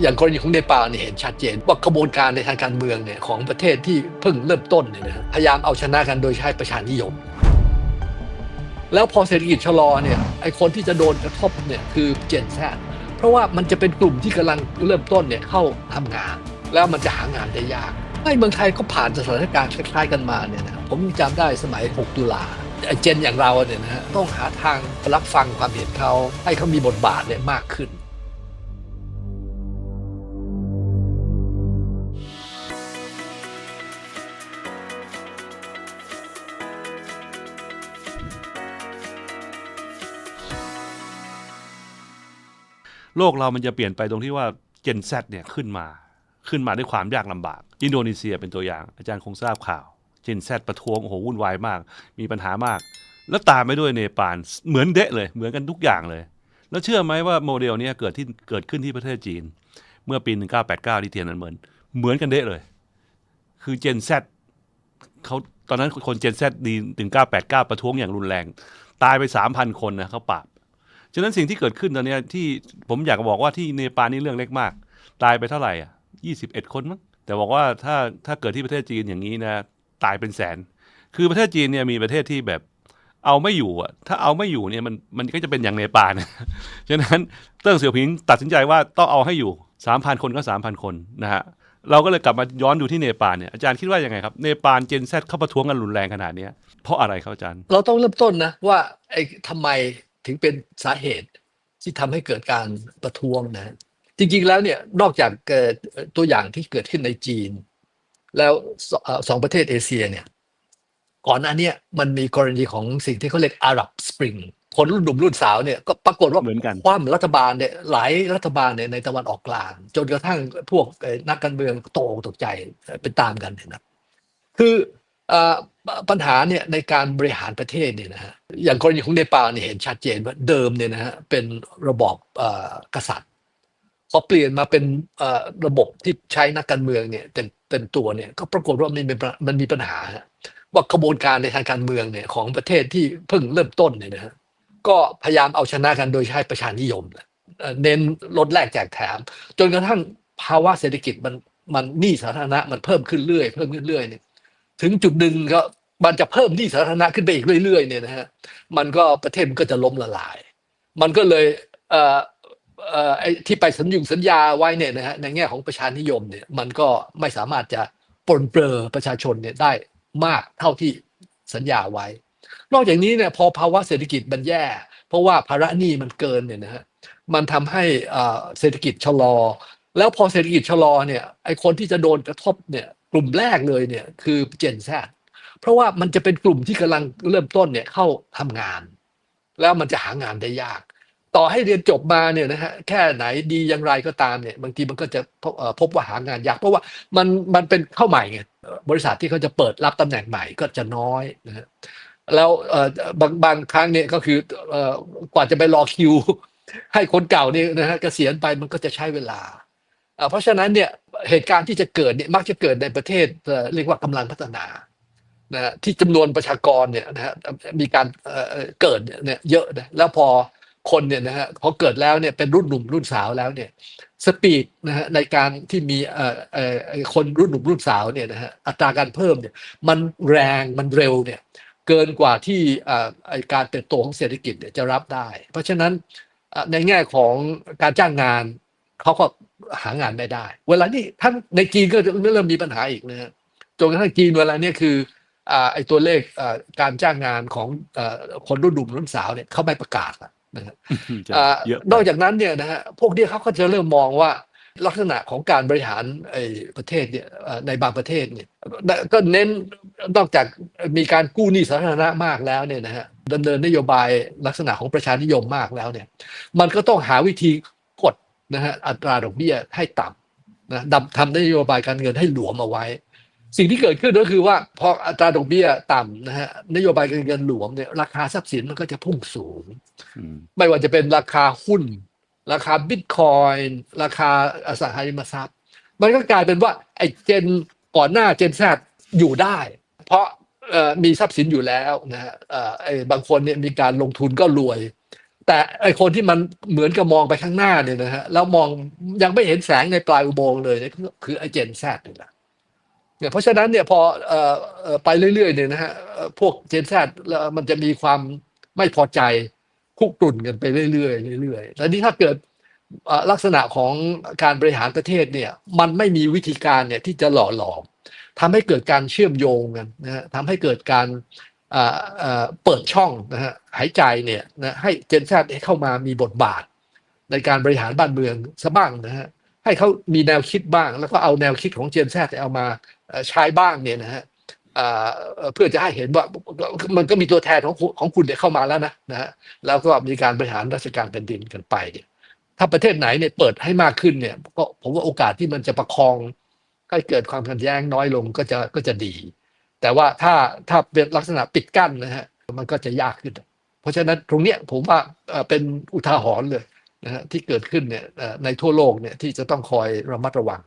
อย่างกรณีของเนปาลเนี่ยเห็นชัดเจน ว่ากระบวนการในทางการเมืองเนี่ยของประเทศที่เพิ่งเริ่มต้นเนี่ยนะพยายามเอาชนะกันโดยใช้ประชานิยม แล้วพอเศรษฐกิจชะลอเนี่ยไอคนที่จะโดนกระทบเนี่ยคือเจนแซเพราะว่ามันจะเป็นกลุ่มที่กำลังเริ่มต้นเนี่ยเข้าทำงาน แล้วมันจะหางานได้ยากในเมืองไทยก็ผ่านสถานการณ์คล้ายๆกันมาเนี่ยนะผมยังจำได้สมัย 6 ตุลาเจนอย่างเราเนี่ยนะต้องหาทางรับฟังความเห็นเขาให้เขามีบทบาทเนี่ยมากขึ้น โลกเรามันจะเปลี่ยนไปตรงที่ว่าเจน Z เนี่ยขึ้นมา ขึ้นมาด้วยความยากลำบาก อินโดนีเซียเป็นตัวอย่าง อาจารย์คงทราบข่าว เจน Z ประท้วงโอ้โหวุ่นวายมาก มีปัญหามาก แล้วตามไปด้วยเนปาลเหมือนเดะเลย เหมือนกันทุกอย่างเลย แล้วเชื่อไหมว่าโมเดลนี้เกิดที่เกิดขึ้นที่ประเทศจีน เมื่อปี 1989 ที่เทียนอันเหมือนเหมือนกันเดะเลย คือเจน Z เขาตอนนั้นคนเจน Z ดีถึง989 ประท้วงอย่างรุนแรง ตายไป 3,000 คนนะเขาปราบ ฉะนั้นสิ่งที่เกิดขึ้นตอนนี้ที่ผมอยากบอกว่าที่เนปาลนี่เรื่องเล็กมาก ตายไปเท่าไหร่อะยี่สิบเอ็ดคนมั้งแต่บอกว่าถ้าถ้าเกิดที่ประเทศจีนอย่างนี้นะตายเป็นแสน คือประเทศจีนเนี่ยมีประเทศที่แบบเอาไม่อยู่อะถ้าเอาไม่อยู่เนี่ยมันมันก็จะเป็นอย่างเนปาลนะฉะนั้นเติ้งเสี่ยวผิงตัดสินใจว่าต้องเอาให้อยู่สามพันคนก็สามพันคนนะฮะเราก็เลยกลับมาย้อนดูที่เนปาลเนี่ยอาจารย์คิดว่ายังไงครับเนปาลเจนแซเข้าประท้วงกันรุนแรงขนาดนี้เพราะอะไรครับอาจารย์ เราต้องเริ่มต้นนะว่าไอ้ทำไม ถึงเป็นสาเหตุที่ทำให้เกิดการประท้วงนะจริงๆแล้วเนี่ยนอกจากเกิดตัวอย่างที่เกิดขึ้นในจีน แล้วสเอ่อสองประเทศเอเชียเนี่ยก่อนหน้าเนี้มันมีกรณีของสิ่งที่เขาเรียกอาหรับสปริงคนรุ่นหนุ่มรุ่นสาวเนี่ยก็ปรากฏว่า เหมือนกัน คว่ำรัฐบาลเนี่ยหลายรัฐบาลเนี่ยในตะวันออกกลาง จนกระทั่งพวกเอ่อนักการเมืองโตกตกใจเป็นตามกันเนี่ยนะคือเอ่อ ปัญหาเนี่ยในการบริหารประเทศเนี่ยนะฮะอย่างกรณีของเนปาลเนี่ยเห็นชัดเจนว่าเดิมเนี่ยนะฮะเป็นระบอบกษัตริย์พอเปลี่ยนมาเป็นระบบที่ใช้นักการเมืองเนี่ยเต็มเต็มตัวเนี่ยก็ปรากฏว่ามันมีปัญมันมีปัญหา ว่ากระบวนการในทางการเมืองเนี่ยของประเทศที่เพิ่งเริ่มต้นเนี่ยนะฮะก็พยายามเอาชนะกันโดยใช้ประชานิยมเอ่อเน้นลดแลกแจกแถม จนกระทั่งภาวะเศรษฐกิจมันมันหนี้สาธารณะมันเพิ่มขึ้นเรื่อยเพิ่มขึ้นเรื่อยเนี่ย ถึงจุดหนึ่งก็มันจะเพิ่มหนี้สาธารณะขึ้นไปอีกเรื่อยๆเนี่ยนะฮะมันก็ประเทศมันก็จะล้มละลาย มันก็เลยเอ่อเอ่อไอ้ที่ไปสัญญุงสัญญาไว้เนี่ยนะฮะในแง่ของประชานิยมเนี่ยมันก็ไม่สามารถจะปลนเปลือประชาชนเนี่ยได้มากเท่าที่สัญญาไว้ นอกจากนี้เนี่ยพอภาวะเศรษฐกิจมันแย่ เพราะว่าภาระหนี้มันเกินเนี่ยนะฮะมันทำให้อาเศรษฐกิจชะลอ แล้วพอเศรษฐกิจชะลอเนี่ยไอคนที่จะโดนกระทบเนี่ย กลุ่มแรกเลยเนี่ยคือเจนแซเพราะว่ามันจะเป็นกลุ่มที่กำลังเริ่มต้นเนี่ยเข้าทำงาน แล้วมันจะหางานได้ยาก ต่อให้เรียนจบมาเนี่ยนะฮะแค่ไหนดีอย่างไรก็ตามเนี่ยบางทีมันก็จะพบเอ่อพบว่าหางานยาก เพราะว่ามันมันเป็นเข้าใหม่ไงบริษัทที่เขาจะเปิดรับตำแหน่งใหม่ก็จะน้อยนะฮะแล้วบางบางครั้งเนี่ยก็คืออ่อกว่าจะไปรอคิว ให้คนเก่าเนี่ยนะฮะเกษียณไปมันก็จะใช้เวลา เพราะฉะนั้นเนี่ยเหตุการณ์ที่จะเกิดเนี่ยมักจะเกิดในประเทศเรียกว่ากำลังพัฒนานะที่จำนวนประชากรเนี่ยนะฮะมีการเกิดเนี่ยเยอะนะแล้วพอคนเนี่ยนะฮะพอเกิดแล้วเนี่ยเป็นรุ่นหนุ่มรุ่นสาวแล้วเนี่ยสปีดนะฮะในการที่มีเอ่อเอ่อคนรุ่นหนุ่มรุ่นสาวเนี่ยนะฮะอัตราการเพิ่มเนี่ยมันแรงมันเร็วเนี่ยเกินกว่าที่การเติบโตของเศรษฐกิจเนี่ยจะรับได้ เพราะฉะนั้นในแง่ของการจ้างงานเขาก็ หางานไม่ได้ เวลานี้ทั้งในจีนก็เริ่มมีปัญหาอีกนะฮะจนกระทั่งจีนเวลาเนี้คืออ่าไอ้ตัวเลขอ่าการจ้างงานของเอ่อคนรุ่นหนุ่มรุ่นสาวเนี่ยเขาไม่ประกาศอะนะฮะอ่าเยอะไปนอกจากนั้นเนี่ยนะฮะพวกเนี้เขาก็จะเริ่มมองว่าลักษณะของการบริหารไอ้ประเทศเนี่ยเอ่อในบางประเทศเนี่ยก็เน้นนอกจากมีการกู้หนี้สาธารณะมากแล้วเนี่ยนะฮะดำเนินนโยบายลักษณะของประชานิยมมากแล้วเนี่ย มันก็ต้องหาวิธีกด นะฮะอัตราดอกเบี้ยให้ต่ำนะดำทำนโยบายการเงินให้หลวมเอาไว้ สิ่งที่เกิดขึ้นก็คือว่าพออัตราดอกเบี้ยต่ำนะฮะนโยบายการเงินหลวมเนี่ยราคาทรัพย์สินมันก็จะพุ่งสูงอืมไม่ว่าจะเป็นราคาหุ้น ราคาบิตคอยน์ราคาอสังหาริมทรัพย์ มันก็กลายเป็นว่าไอ้เจนก่อนหน้าเจนแซอยู่ได้ เพราะเอ่อมีทรัพย์สินอยู่แล้วนะฮะเอ่อไอ้บางคนเนี่ยมีการลงทุนก็รวย แต่ไอคนที่มันเหมือนกับมองไปข้างหน้าเนี่ยนะฮะแล้วมองยังไม่เห็นแสงในปลายอุโมงค์เลยเนี่ยคือไอเจนแซดนี่แหละเนี่ยเพราะฉะนั้นเนี่ยพอออไปเรื่อยๆเนี่ยนะฮะพวกเจนแซดแล้วมันจะมีความไม่พอใจคุกรุ่นกันไปเรื่อยๆเรื่อยๆแล้วนี่ถ้าเกิดลักษณะของการบริหารประเทศเนี่ยมันไม่มีวิธีการเนี่ยที่จะหล่อหลอมทำให้เกิดการเชื่อมโยงกันนะฮะทำให้เกิดการ เปิดช่องนะฮะหายใจเนี่ยนะให้เจนแซดเข้ามามีบทบาท ในการบริหารบ้านเมืองซะบ้างนะฮะให้เขามีแนวคิดบ้าง แล้วก็เอาแนวคิดของเจนแซดเอามาใช้บ้างเนี่ยนะฮะเพื่อจะให้เห็นว่ามันก็มีตัวแทนของของคุณเนี่ยเข้ามาแล้วนะนะฮะแล้วก็มีการบริหารราชการแผ่นดินกันไปเนี่ยถ้าประเทศไหนเนี่ยเปิดให้มากขึ้นเนี่ยก็ผมว่าโอกาสที่มันจะประคองให้เกิดความขัดแย้งน้อยลงก็จะก็จะดี แต่ว่าถ้าถ้าเป็นลักษณะปิดกั้นนะฮะมันก็จะยากขึ้น เพราะฉะนั้นตรงเนี้ยผมว่าเป็นอุทาหรณ์เลยนะฮะที่เกิดขึ้นเนี่ยในทั่วโลกเนี่ยที่จะต้องคอยระมัดระวัง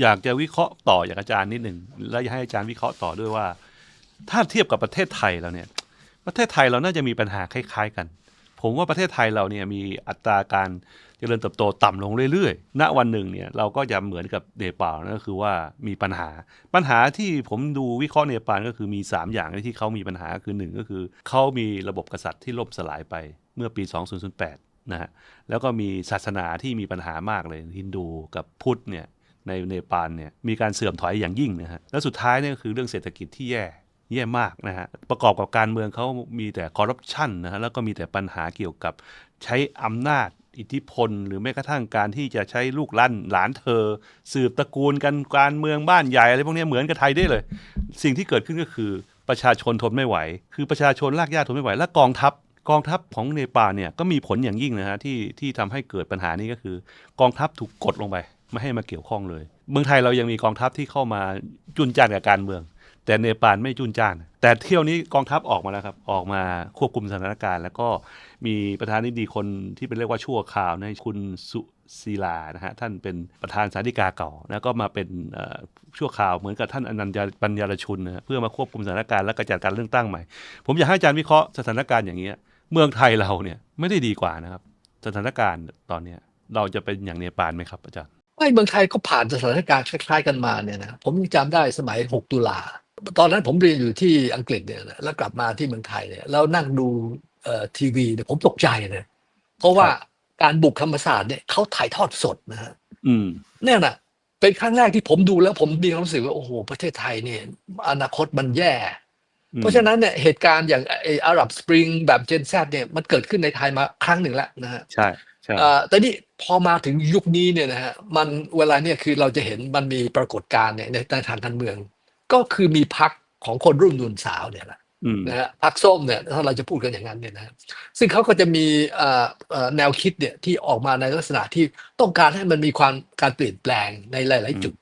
อยากจะวิเคราะห์ต่อจากอาจารย์นิดหนึ่งแล้วอยากให้อาจารย์วิเคราะห์ต่อด้วยว่า ถ้าเทียบกับประเทศไทยเราเนี่ยประเทศไทยเราน่าจะมีปัญหาคล้าย ๆ กัน ผมว่าประเทศไทยเราเนี่ยมีอัตราการ จริญเติบโตต่ำลงเรื่อยๆ ณ วันหนึ่งเนี่ยเราก็จะเหมือนกับเนปาลนั่นก็คือว่ามีปัญหา ปัญหาที่ผมดูวิเคราะห์เนปาลก็คือมี 3 อย่างที่เขามีปัญหาคือหนึ่งก็คือเขามีระบบกษัตริย์ที่ล่มสลายไปเมื่อปี 2008 นะฮะ แล้วก็มีศาสนาที่มีปัญหามากเลยฮินดูกับพุทธเนี่ยในเนปาลเนี่ยมีการเสื่อมถอยอย่างยิ่งนะฮะ แล้วสุดท้ายเนี่ยก็คือเรื่องเศรษฐกิจที่แย่แย่มากนะฮะ ประกอบกับการเมืองเขามีแต่คอร์รัปชันนะฮะ แล้วก็มีแต่ปัญหาเกี่ยวกับใช้อำนาจ อิทธิพล หรือแม้กระทั่งการที่จะใช้ลูกหลั่นหลานเธอ สืบตระกูลกันการเมืองบ้านใหญ่อะไรพวกนี้เหมือนกับไทยได้เลย สิ่งที่เกิดขึ้นก็คือประชาชนทนไม่ไหว คือประชาชนลากยาทนไม่ไหว และกองทัพกองทัพของเนปาลเนี่ยก็มีผลอย่างยิ่งนะฮะที่ที่ทำให้เกิดปัญหานี้ก็คือ กองทัพถูกกดลงไป ไม่ให้มาเกี่ยวข้องเลย เมืองไทยเรายังมีกองทัพที่เข้ามาจุนจานกับการเมือง แต่เนปาลไม่จุนจ้าน แต่เที่ยวนี้กองทัพออกมาแล้วครับ ออกมาควบคุมสถานการณ์ แล้วก็มีประธานาธิบดีคนที่เป็นเรียกว่าชั่วข่าวนะคุณสุศิลานะฮะท่านเป็นประธานสาธิกาเก่าแล้วก็มาเป็นชั่วข่าวเหมือนกับท่านอนันต์ปัญญารชุนนะเพื่อมาควบคุมสถานการณ์และกระจัดการเลือกตั้งใหม่ ผมอยากให้อาจารย์วิเคราะห์สถานการณ์อย่างนี้ยเมืองไทยเราเนี่ยไม่ได้ดีกว่านะครับ สถานการณ์ตอนเนี้ยเราจะเป็นอย่างเนปาลไหมครับอาจารย์ไม่เมืองไทยก็ผ่านสถานการณ์คล้ายๆกันมาเนี่ยนะผมยังจำได้สมัย 6 ตุลา ตอนนั้นผมเรียนอยู่ที่อังกฤษเนี่ยนะแล้วกลับมาที่เมืองไทยเนี่ยแล้วนั่งดูเอ่อทีวีเนี่ยผมตกใจเลยเพราะว่าการบุกธรรมศาสตร์เนี่ยเขาถ่ายทอดสดนะฮะอืมเนี่ยนะเป็นครั้งแรกที่ผมดูแล้วผมมีความรู้สึกว่าโอ้โหประเทศไทยเนี่ยอนาคตมันแย่ เพราะฉะนั้นเนี่ยเหตุการณ์อย่างไอ้อาหรับสปริงแบบเจนแซเนี่ยมันเกิดขึ้นในไทยมาครั้งหนึ่งแล้วนะฮะใช่ใช่เอ่อแต่นี่พอมาถึงยุคนี้เนี่ยนะฮะมันเวลาเนี่ยคือเราจะเห็นมันมีปรากฏการณ์เนี่ยในในทางการเมือง ก็คือมีพักของคนรุ่นนุ่นสาวเนี่ยแหละอืมนะฮะพักส้มเนี่ยถ้าเราจะพูดกันอย่างนั้นเนี่ยนะฮะซึ่งเขาก็จะมีเอ่อเอ่อแนวคิดเนี่ยที่ออกมาในลักษณะที่ต้องการให้มันมีความการเปลี่ยนแปลงในหลาย ๆ จุด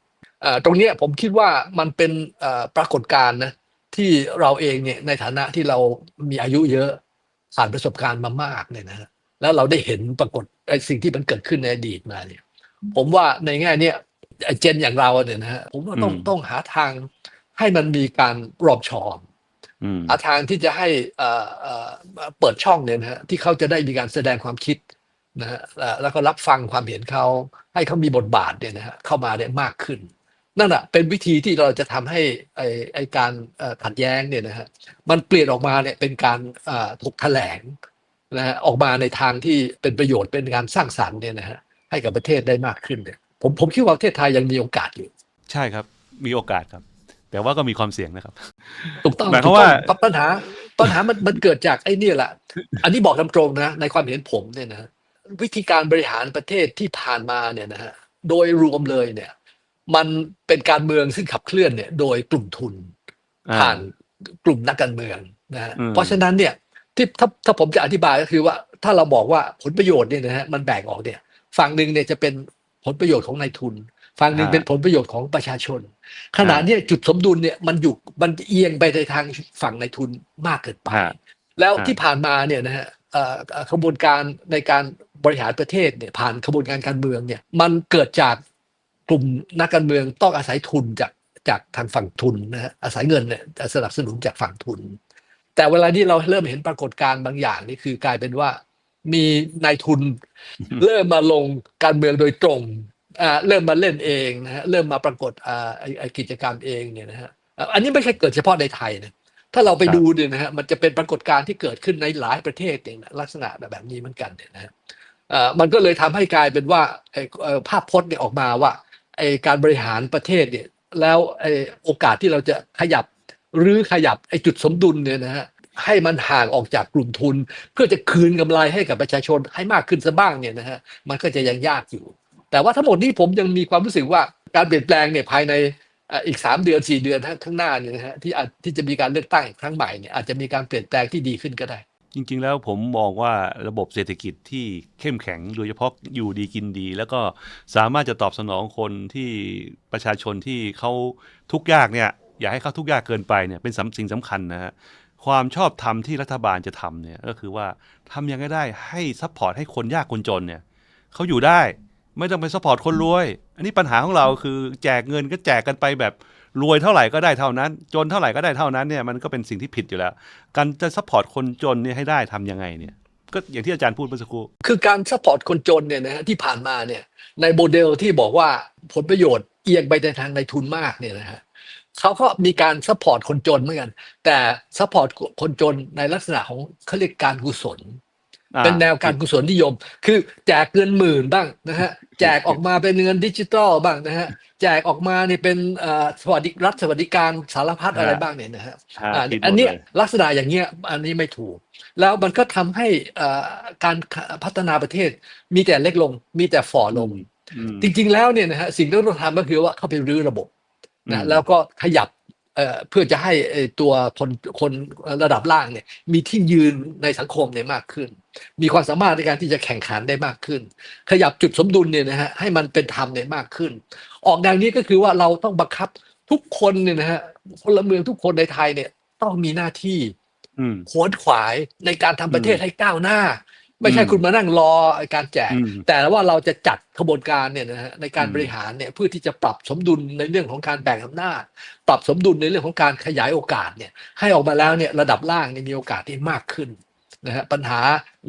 เอ่อตรงเนี้ยผมคิดว่ามันเป็นเอ่อปรากฏการณ์นะที่เราเองเนี่ยในฐานะที่เรามีอายุเยอะผ่านประสบการณ์มามากเนี่ยนะฮะแล้วเราได้เห็นปรากฏไอ้สิ่งที่มันเกิดขึ้นในอดีตมาเนี่ย ผมว่าในแง่เนี้ยไอ้เจนอย่างเราเนี่ยนะฮะผมว่าต้องอืมต้องหาทาง ให้มันมีการรอบชอมอืมหาทางที่จะให้เอ่อเอ่อเปิดช่องเนี่ยนะฮะที่เขาจะได้มีการแสดงความคิดนะฮะเอ่อแล้วก็รับฟังความเห็นเขาให้เขามีบทบาทเนี่ยนะฮะเข้ามาได้มากขึ้น นั่นแหะเป็นวิธีที่เราจะทำให้ไอไอการเอ่อขัดแย้งเนี่ยนะฮะมันเปลี่ยนออกมาเนี่ยเป็นการเอ่อถกแถลงนะฮะออกมาในทางที่เป็นประโยชน์เป็นการสร้างสรรค์เนี่ยนะฮะให้กับประเทศได้มากขึ้นเนี่ยผมผมคิดว่าประเทศไทยยังมีโอกาสอยู่ ใช่ครับมีโอกาสครับ แต่ว่าก็มีความเสี่ยงนะครับ ถูกต้องหมายคถูวามกว่าต้องปัญหาปัญหามันมันเกิดจากไอ้เนี่ยแหละ อันนี้บอกตามตรงนะ ในความเห็นผมเนี่ยนะวิธีการบริหารประเทศที่ผ่านมาเนี่ยนะฮะโดยรวมเลยเนี่ย มันเป็นการเมืองซึ่งขับเคลื่อนเนี่ย โดยกลุ่มทุนอ่าผ่านกลุ่มนักการเมืองนะฮะอืมเพราะฉะนั้นเนี่ยที่ถ้าถ้าผมจะอธิบายก็คือว่า ถ้าเราบอกว่าผลประโยชน์เนี่ยนะฮะมันแบ่งออกเนี่ย ฝั่งหนึ่งเนี่ยจะเป็นผลประโยชน์ของนายทุน ฝั่งหนึ่งเป็นผลประโยชน์ของประชาชน ขณะเนี้ยจุดสมดุลเนี่ยมันอยู่มันเอียงไปในทางฝั่งนายทุนมากเกินไปฮะแล้วฮะที่ผ่านมาเนี่ยนะฮะเอ่อเอ่อขบวนการในการบริหารประเทศเนี่ยผ่านขบวนการการเมืองเนี่ยมันเกิดจากกลุ่มนักการเมืองต้องอาศัยทุนจากจากทางฝั่งทุนนะฮะอาศัยเงินเนี่ยสนับสนุนจากฝั่งทุน แต่เวลานี้เราเริ่มเห็นปรากฏการณ์บางอย่างนี่คือกลายเป็นว่ามีนายทุนเริ่มมาลงการเมืองโดยตรงอ่า เริ่มมาเล่นเองนะฮะเริ่มมาปรากฏอ่าไอ้ไอ้กิจกรรมเองเนี่ยนะฮะอะอันนี้ไม่ใช่เกิดเฉพาะในไทยนะถ้าเราไปครับดูเนี่ยนะฮะมันจะเป็นปรากฏการณ์ที่เกิดขึ้นในหลายประเทศเนี่ยนะลักษณะแบบนี้เหมือนกันเนี่ยนะฮะอ่ามันก็เลยทำให้กลายเป็นว่าไอ้เอ่อภาพพจน์เนี่ยออกมาว่าไอ้การบริหารประเทศเนี่ยแล้วไอ้โอกาสที่เราจะขยับหรือขยับไอ้จุดสมดุลเนี่ยนะฮะให้มันห่างออกจากกลุ่มทุน เพื่อจะคืนกำไรให้กับประชาชนให้มากขึ้นซะบ้างเนี่ยนะฮะมันก็จะยังยากอยู่ แต่ว่าทั้งหมดนี้ผมยังมีความรู้สึกว่าการเปลี่ยนแปลงเนี่ยภายในอีกสามเดือนสี่เดือนข้างหน้าเนี่ยนะฮะที่อาจที่จะมีการเลือกตั้งอีกครั้งใหม่เนี่ยอาจจะมีการเปลี่ยนแปลงที่ดีขึ้นก็ได้ จริง ๆ แล้วผมมองว่าระบบเศรษฐกิจที่เข้มแข็งโดยเฉพาะอยู่ดีกินดี แล้วก็สามารถจะตอบสนองคนที่ประชาชนที่เขาทุกข์ยากเนี่ยอย่าให้เขาทุกข์ยากเกินไปเนี่ยเป็นส,สิ่งสำคัญนะฮะความชอบธรรมที่รัฐบาลจะทำเนี่ยก็คือว่าทำยังไงได้ให้ซัพพอร์ตให้คนยากคนจนเนี่ยเขาอยู่ได้ ไม่ต้องไปซัพพอร์ตคนรวย อันนี้ปัญหาของเราคือแจกเงินก็แจกกันไปแบบรวยเท่าไหร่ก็ได้เท่านั้น จนเท่าไหร่ก็ได้เท่านั้นเนี่ยมันก็เป็นสิ่งที่ผิดอยู่แล้ว การจะซัพพอร์ตคนจนเนี่ยให้ได้ทำยังไงเนี่ยก็อย่างที่อาจารย์พูดเมื่อสักครู่คือการซัพพอร์ตคนจนเนี่ยนะฮะที่ผ่านมาเนี่ยในโมเดลที่บอกว่าผลประโยชน์เอียงไปในทางในทุนมากเนี่ยนะฮะเขาก็มีการซัพพอร์ตคนจนเหมือนกัน แต่ซัพพอร์ตคนจนในลักษณะของเขาเรียกการกุศล เป็นแนวการกุศลนิยม คือแจกเงินหมื่นบ้างนะฮะแจกออกมาเป็นเงินดิจิตอลบ้างนะฮะแจกออกมาเนี่ยเป็นเอ่อสวัสดิรัฐสวัสดิการสารพัดอะไรบ้างเนี่ยนะฮะอ่าอ่าผิดหมดอันเนี้ยเลยลักษณะอย่างเงี้ยอันนี้ไม่ถูก แล้วมันก็ทำให้เอ่อการพัฒนาประเทศมีแต่เล็กลง มีแต่ฝ่อลงอืมจริง ๆ แล้วเนี่ยนะฮะสิ่งที่เราต้องทำก็คือว่าเข้าไปรื้อระบบอืนะมแล้วก็ขยับ เอ่อเพื่อจะให้ไอ้ตัวคนคนระดับล่างเนี่ยมีที่ยืนในสังคมเนี่ยมากขึ้น มีความสามารถในการที่จะแข่งขันได้มากขึ้น ขยับจุดสมดุลเนี่ยนะฮะให้มันเป็นธรรมเนี่ยมากขึ้น ออกแนวนี้ก็คือว่าเราต้องบังคับทุกคนเนี่ยนะฮะพลเมืองทุกคนในไทยเนี่ยต้องมีหน้าที่อืมขวนขวายในการทำประเทศอืมให้ก้าวหน้า ไม่ใช่อืมคุณมานั่งรอไอ้การแจกอืมแต่ว่าเราจะจัดขบวนการเนี่ยนะฮะในการอืมบริหารเนี่ยเพื่อที่จะปรับสมดุลในเรื่องของการแบ่งอำนาจ ปรับสมดุลในเรื่องของการขยายโอกาสเนี่ยให้ออกมาแล้วเนี่ยระดับล่างเนี่ยมีโอกาสที่มากขึ้นนะฮะปัญหา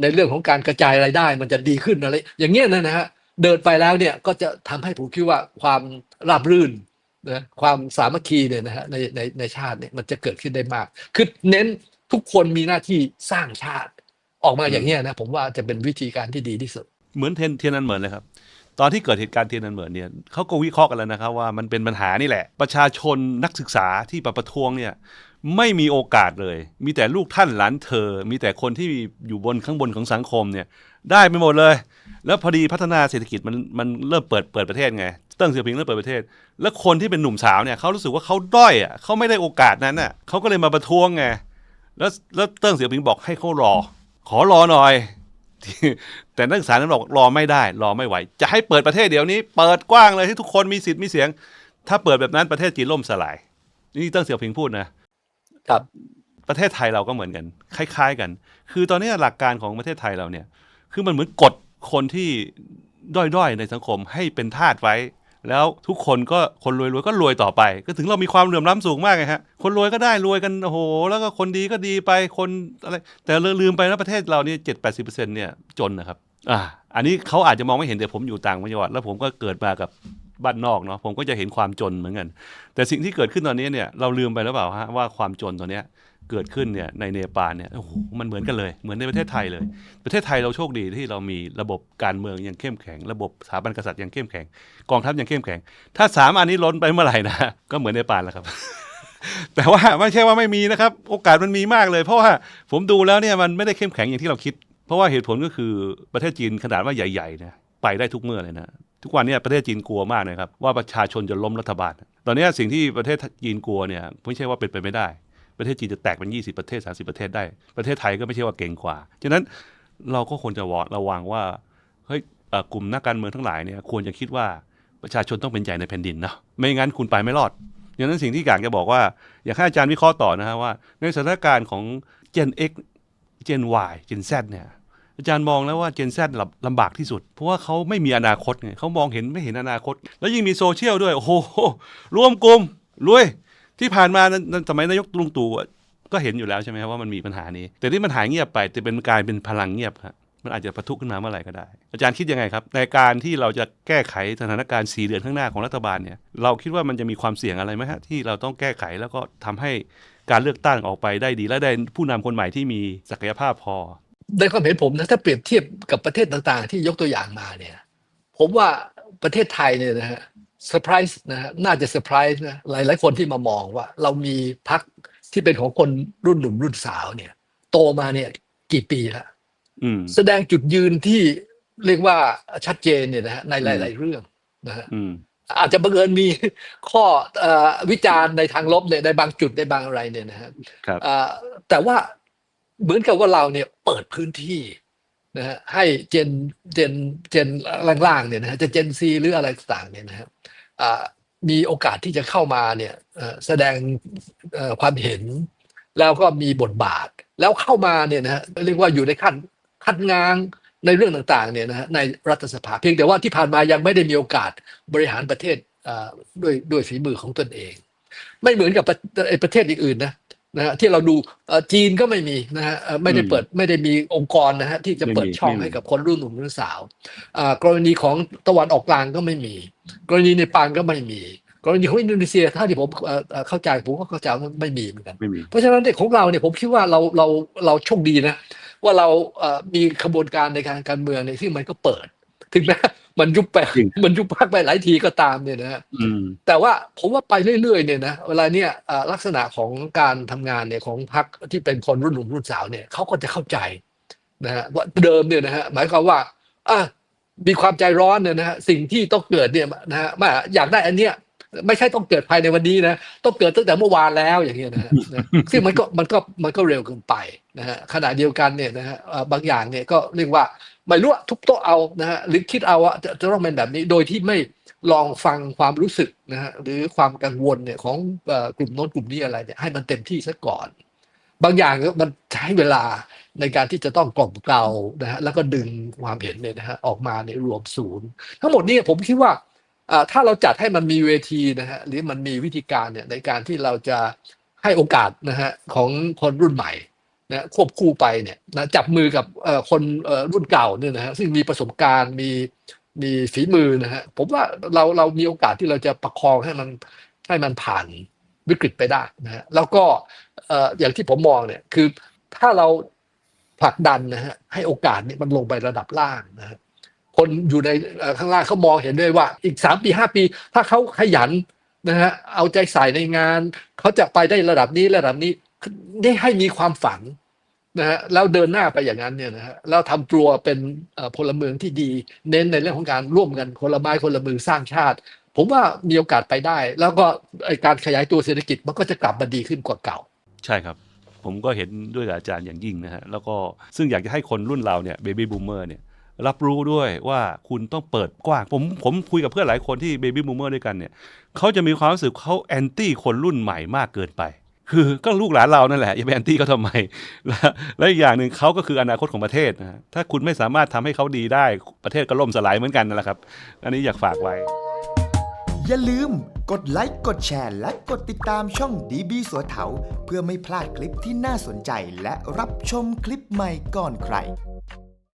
ในเรื่องของการกระจายรายได้ มันจะดีขึ้นอะไรอย่างเงี้ยนะนะฮะเดินไปแล้วเนี่ยก็จะทำให้ผมคิดว่าความราบรื่นนะความสามัคคีเนี่ยนะฮะในในในชาติเนี่ยมันจะเกิดขึ้นได้มาก คือเน้นทุกคนมีหน้าที่สร้างชาติ ออกมาอย่างเงี้ยนะผมว่าจะเป็นวิธีการที่ดีที่สุด เหมือนเทยนเทียนนันเหมือนเลยครับ ตอนที่เกิดเหตุการณ์เทียนนันเหมือนเนี่ยเขาก็วิเคราะห์กันแล้วนะครับว่ามันเป็นปัญหานี่แหละ ประชาชนนักศึกษาที่ประประท้วงเนี่ยไม่มีโอกาสเลย มีแต่ลูกท่านหลานเธอ มีแต่คนที่อยู่บนข้างบนของสังคมเนี่ยได้ไปหมดเลย แล้วพอดีพัฒนาเศรษฐกิจมันมันเริ่มเปิดเปิดประเทศไงเติ้งเสี่ยวผิงเริ่มเปิดประเทศ แล้วคนที่เป็นหนุ่มสาวเนี่ยเขารู้สึกว่าเขาด้อยอะเขาไม่ได้โอกาสนั้นอะเขาก็เลยมาประท้วงไงแล้วแล้วเติ้งเสี่ยวผิงบอกให้เขารอ ขอรอหน่อย แต่นักศึกษานั้นบอกรอไม่ได้ รอไม่ไหว จะให้เปิดประเทศเดี๋ยวนี้ เปิดกว้างเลยให้ทุกคนมีสิทธิ์มีเสียง ถ้าเปิดแบบนั้นประเทศจีนล่มสลาย นี่เติ้งเสี่ยวผิงพูดนะครับ ประเทศไทยเราก็เหมือนกัน คล้าย ๆ กัน คือตอนนี้หลักการของประเทศไทยเราเนี่ย คือมันเหมือนกดคนที่ด้อยๆในสังคมให้เป็นทาสไว้ แล้วทุกคนก็คนรวยๆก็รวยต่อไป ก็ถึงเรามีความเหลื่อมล้ำสูงมากไงฮะคนรวยก็ได้รวยกันโอ้โหแล้วก็คนดีก็ดีไปคนอะไรแต่เราลืมไปนะประเทศเราเนี่ยเจ็ดแปดสิบเปอร์เซ็นต์เนี่ยจนนะครับอ่าอันนี้เขาอาจจะมองไม่เห็นแต่ผมอยู่ต่างจังหวัดแล้วผมก็เกิดมากับบ้านนอกเนาะผมก็จะเห็นความจนเหมือนกัน แต่สิ่งที่เกิดขึ้นตอนนี้เนี่ยเราลืมไปแล้วเปล่าฮะว่าความจนตอนเนี้ย เกิดขึ้นเนี่ยในเนปาลเนี่ยโอ้โหมันเหมือนกันเลย เหมือนในประเทศไทยเลย ประเทศไทยเราโชคดีที่เรามีระบบการเมืองอย่างเข้มแข็ง ระบบสถาบันกษัตริย์ย่างเข้มแข็ง กองทัพย่างเข้มแข็ง ถ้าสามอันนี้ล้นไปเมื่อไหร่นะก็เหมือนในปานแล้วครับ แต่ว่าไม่ใช่ว่าไม่มีนะครับ โอกาสมันมีมากเลย เพราะว่าผมดูแล้วเนี่ยมันไม่ได้เข้มแข็งอย่างที่เราคิด เพราะว่าเหตุผลก็คือประเทศจีนขนาดว่าใหญ่ๆนี่ยไปได้ทุกเมื่อเลยนะทุกวันนี้ประเทศจีนกลัวมากนะครับว่าประชาชนจะล้มรัฐบาล ตอนนี้สิ่งที่ประเทศจีนกลัวเนี่ยไม่ใช่ว่าเป็นไปไม่ได้ ประเทศจีนจะแตกเป็น 20 ประเทศ 30 ประเทศได้ ประเทศไทยก็ไม่ใช่ว่าเก่งกว่าฉะนั้นเราก็ควรจะระวังว่าเฮ้ยกลุ่มนักการเมืองทั้งหลายเนี่ยควรจะคิดว่าประชาชนต้องเป็นใหญ่ในแผ่นดินเนาะไม่งั้นคุณไปไม่รอดดังนั้นสิ่งที่อยากจะบอกว่า อยากให้อาจารย์วิเคราะห์ต่อนะฮะว่า ในสถานการณ์ของ Gen X Gen Y Gen Z เนี่ยอาจารย์มองแล้วว่า Gen Z ลำลำบากที่สุด เพราะว่าเขาไม่มีอนาคตไงเขามองเห็นไม่เห็นอนาคต แล้วยิ่งมีโซเชียลด้วย โอ้โหรวมกลุ่มรวย ที่ผ่านมานั้นสมัยนายกลุงตู่ก็เห็นอยู่แล้วใช่ไหมครับว่ามันมีปัญหานี้ แต่ที่มันหายเงียบไปแต่เป็นกลายเป็นพลังเงียบครับมันอาจจะปะทุขึ้นมาเมื่อไหร่ก็ได้ อาจารย์คิดยังไงครับ ในการที่เราจะแก้ไขสถานการณ์ 4 เดือนข้างหน้าของรัฐบาลเนี่ยเราคิดว่ามันจะมีความเสี่ยงอะไรไหมฮะที่เราต้องแก้ไขแล้วก็ทำให้การเลือกตั้งออกไปได้ดี และได้ผู้นำคนใหม่ที่มีศักยภาพพอในความเห็นผมนะถ้าเปรียบเทียบกับประเทศต่างๆ ที่ยกตัวอย่างมาเนี่ย ผมว่าประเทศไทยเนี่ยนะฮะ เซอร์ไพรส์นะฮะน่าจะเซอร์ไพรส์นะหลายๆคนที่มามองว่า เรามีพักที่เป็นของคนรุ่นหนุ่มรุ่นสาวเนี่ย โตมาเนี่ย กี่ปีแล้วอืมแสดงจุดยืนที่เรียกว่าชัดเจนเนี่ยนะฮะในหลาย ๆ เรื่องนะฮะอืมอาจจะบังเอิญมีข้อเอ่อวิจารณ์ในทางลบเนี่ยในบางจุดในบางอะไรเนี่ยนะฮะครับเอ่อแต่ว่าเหมือนกับว่าเราเนี่ยเปิดพื้นที่นะฮะให้เจนเจนเจนล่างๆเนี่ยนะฮะจะเจนซีหรืออะไรต่างๆเนี่ยนะฮะอ่า มีโอกาสที่จะเข้ามาเนี่ยแสดงความเห็น แล้วก็มีบทบาท แล้วเข้ามาเนี่ยนะฮะเรียกว่าอยู่ในขั้นคัดงางในเรื่องต่างๆเนี่ยนะฮะในรัฐสภาเพียงแต่ว่าที่ผ่านมายังไม่ได้มีโอกาสบริหารประเทศด้วยด้วยฝีมือของตนเอง ไม่เหมือนกับประประเทศอื่นๆนะ นะฮะที่เราดูเอ่อจีนก็ไม่มีนะฮะเอ่อไม่ได้อืมเปิดไม่ได้มีองค์กรนะฮะที่จะไม่มีเปิดช่องไม่มีให้กับคนรุ่นหนุ่มรุ่นสาวอ่ากรณีของตะวันออกกลางก็ไม่มี กรณีในปานก็ไม่มี กรณีของอินโดนีเซียถ้าที่ผมเอ่อเอ่อเข้าใจผมก็เข้าใจว่าไม่มีเหมือนกันไม่มีเพราะฉะนั้นเนี่ยของเราเนี่ยผมคิดว่าเราเราเราโชคดีนะว่าเราเอ่อมีขบวนการในการการเมืองเนี่ยที่มันก็เปิด ถึงแม้มันยุบไปจริงมันยุบพักไปหลายทีก็ตามเนี่ยนะฮะอืมแต่ว่าผมว่าไปเรื่อยๆเนี่ยนะเวลาเนี่ยเอ่อลักษณะของการทำงานเนี่ยของพรรคที่เป็นคนรุ่นหนุ่มรุ่นสาวเนี่ยเขาก็จะเข้าใจนะฮะว่าเดิมเนี่ยนะฮะหมายความว่าอะมีความใจร้อนเนี่ยนะฮะสิ่งที่ต้องเกิดเนี่ยนะฮะมาอยากได้อันเนี้ยไม่ใช่ต้องเกิดภายในวันนี้นะต้องเกิดตั้งแต่เมื่อวานแล้วอย่างเงี้ยนะฮะนะซึ่งมันก็มันก็มันก็เร็วเกินไปนะฮะขณะเดียวกันเนี่ยนะฮะเอ่อบางอย่างเนี่ยก็เรียกว่า ไม่รู้ทุบโต๊ะเอานะฮะหรือคิดเอาว่าจะจะต้องเป็นแบบนี้ โดยที่ไม่ลองฟังความรู้สึกนะฮะหรือความกังวลเนี่ยของกลุ่มโน้นกลุ่มนี้อะไรเนี่ยให้มันเต็มที่ซะก่อน บางอย่างมันใช้เวลาในการที่จะต้องกล่อมเกลานะฮะแล้วก็ดึงความเห็นเนี่ยนะฮะออกมาในรวมศูนย์ ทั้งหมดนี้ผมคิดว่าถ้าเราจัดให้มันมีเวทีนะฮะหรือมันมีวิธีการเนี่ยในการที่เราจะให้โอกาสนะฮะของคนรุ่นใหม่ นะควบคู่ไปเนี่ยนะจับมือกับคนรุ่นเก่าเนี่ยนะฮะซึ่งมีประสบการณ์มีมีฝีมือนะฮะผมว่าเราเรามีโอกาสที่เราจะประคองให้มันให้มันผ่านวิกฤตไปได้นะฮะแล้วก็อย่างที่ผมมองเนี่ยคือถ้าเราผลักดันนะฮะให้โอกาสเนี่ยมันลงไประดับล่างนะฮะคนอยู่ในข้างล่างเขามองเห็นด้วยว่าอีกสามปีห้าปี ถ้าเขาขยันนะฮะเอาใจใส่ในงาน เขาจะไปได้ระดับนี้ระดับนี้ได้ให้มีความฝันนะฮะแล้วเดินหน้าไปอย่างนั้นเนี่ยนะฮะแล้วทำตัวเป็นพลเมืองที่ดี เน้นในเรื่องของการร่วมกันคนละไม้คนละมือสร้างชาติ ผมว่ามีโอกาสไปได้ แล้วก็การขยายตัวเศรษฐกิจมันก็จะกลับมาดีขึ้นกว่าเก่า ใช่ครับผมก็เห็นด้วยกับอาจารย์อย่างยิ่งนะฮะแล้วก็ซึ่งอยากจะให้คนรุ่นเราเนี่ยเบบี้บูมเมอร์เนี่ยรับรู้ด้วยว่าคุณต้องเปิดกว้าง ผมผมคุยกับเพื่อนหลายคนที่เบบี้บูมเมอร์ด้วยกันเนี่ยเขาจะมีความรู้สึกเขาแอนตี้คนรุ่นใหม่มากเกินไป คือก็ลูกหลานเรานั่นแหละอย่าไปแอนตี้เขาทำไม และอีกอย่างหนึ่งเขาก็คืออนาคตของประเทศนะถ้าคุณไม่สามารถทำให้เขาดีได้ประเทศก็ล่มสลายเหมือนกันนั่นแหละครับ อันนี้อยากฝากไว้ อย่าลืมกดไลค์กดแชร์และกดติดตามช่องดีบีสัวเถาเพื่อไม่พลาดคลิปที่น่าสนใจและรับชมคลิปใหม่ก่อนใคร